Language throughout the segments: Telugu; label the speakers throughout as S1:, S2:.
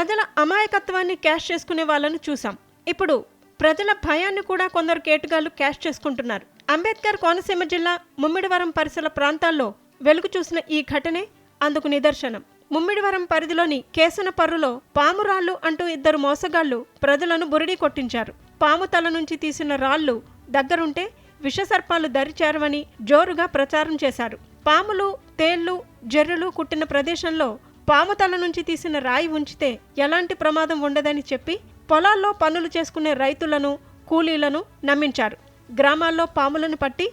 S1: ప్రజల అమాయకత్వాన్ని క్యాష్ చేసుకునే వాళ్ళను చూసాం ఇప్పుడు ప్రజల భయాన్ని కూడా కొందరు కేటుగాళ్ళు క్యాష్ చేసుకుంటున్నారు. అంబేద్కర్ కోనసీమ జిల్లా ముమ్మిడివరం పరిసర ప్రాంతాల్లో వెలుగు చూసిన ఈ ఘటనే అందుకు నిదర్శనం. ముమ్మిడివరం పరిధిలోని కేసనపర్రులో పామురాళ్ళు అంటూ ఇద్దరు మోసగాళ్ళు ప్రజలను బురిడి కొట్టించారు. పాము తల నుంచి తీసిన రాళ్ళు దగ్గరుంటే విషసర్పాలు దరిచేరవని జోరుగా ప్రచారం చేశారు. పాములు తేళ్ళు జర్రులు కుట్టిన ప్రదేశంలో పాము తల నుంచి తీసిన రాయి ఉంచితే ఎలాంటి ప్రమాదం ఉండదని చెప్పి పొలాల్లో పనులు చేసుకునే రైతులను కూలీలను నమ్మించారు. గ్రామాల్లో పాములను పట్టి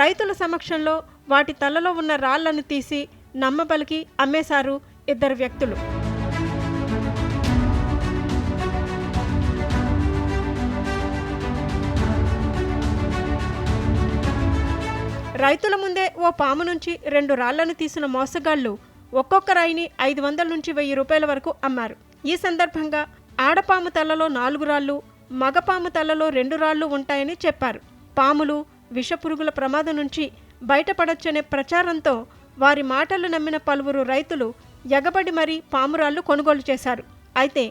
S1: రైతుల సమక్షంలో వాటి తలలో ఉన్న రాళ్ళను తీసి నమ్మబలికి అమ్మేశారు ఇద్దరు వ్యక్తులు. రైతుల ముందే ఓ పాము నుంచి రెండు రాళ్ళను తీసిన మోసగాళ్ళు ఒక్కొక్క రాయిని ఐదు వందల నుంచి వెయ్యి రూపాయల వరకు అమ్మారు. ఈ సందర్భంగా ఆడపాము తలలో నాలుగు రాళ్ళు మగపాము తలలో రెండు రాళ్ళు ఉంటాయని చెప్పారు. పాములు విషపురుగుల ప్రమాదం నుంచి బయటపడొచ్చనే ప్రచారంతో వారి మాటలు నమ్మిన పలువురు రైతులు ఎగబడి మరీ పామురాళ్ళు కొనుగోలు చేశారు. అయితే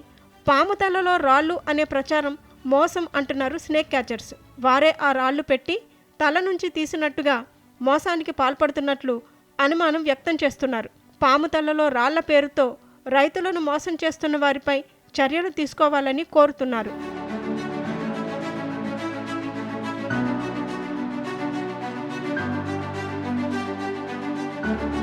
S1: పాము తలలో రాళ్ళు అనే ప్రచారం మోసం అంటున్నారు స్నేక్ క్యాచర్స్. వారే ఆ రాళ్ళు పెట్టి తల నుంచి తీసినట్టుగా మోసానికి పాల్పడుతున్నట్లు అనుమానం వ్యక్తం చేస్తున్నారు. పాము తలలో రాళ్ళ పేరుతో రైతులను మోసం చేస్తున్న వారిపై చర్యలు తీసుకోవాలని కోరుతున్నారు. thank you